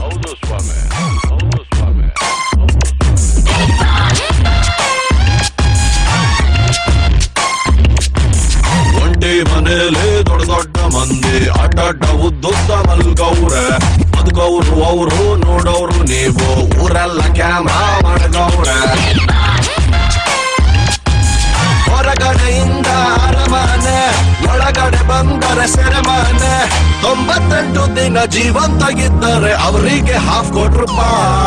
Autos Swami. ಒಂಟಿ ಮನೇಲಿ ದೊಡ್ಡ ದೊಡ್ಡ ಮಂದಿ. ಅಡ್ಡ ಉದ್ದುದ್ದ ಮಲ್ಗವ್ರೆ. ಬದುಕವ್ರು ಅವರು ನೋಡೋರು ನೀವು. ಊರೆಲ್ಲ ಕ್ಯಾಮ್ರಾ ಮಡಗವ್ರೆ. ಹೊರಗಡೆಯಿಂದ ಅರಮನೆ, ಒಳಗಡೆ ಬಂದರೆ ಸೆರೆಮನೆ. ತೊಂಬತ್ತೆಂಟು ದಿನ ಜೀವಂತ ಇದ್ದರೆ ಅವರಿಗೆ ಹಾಫ್ ಕೋಟಿ ರೂಪಾಯಿ.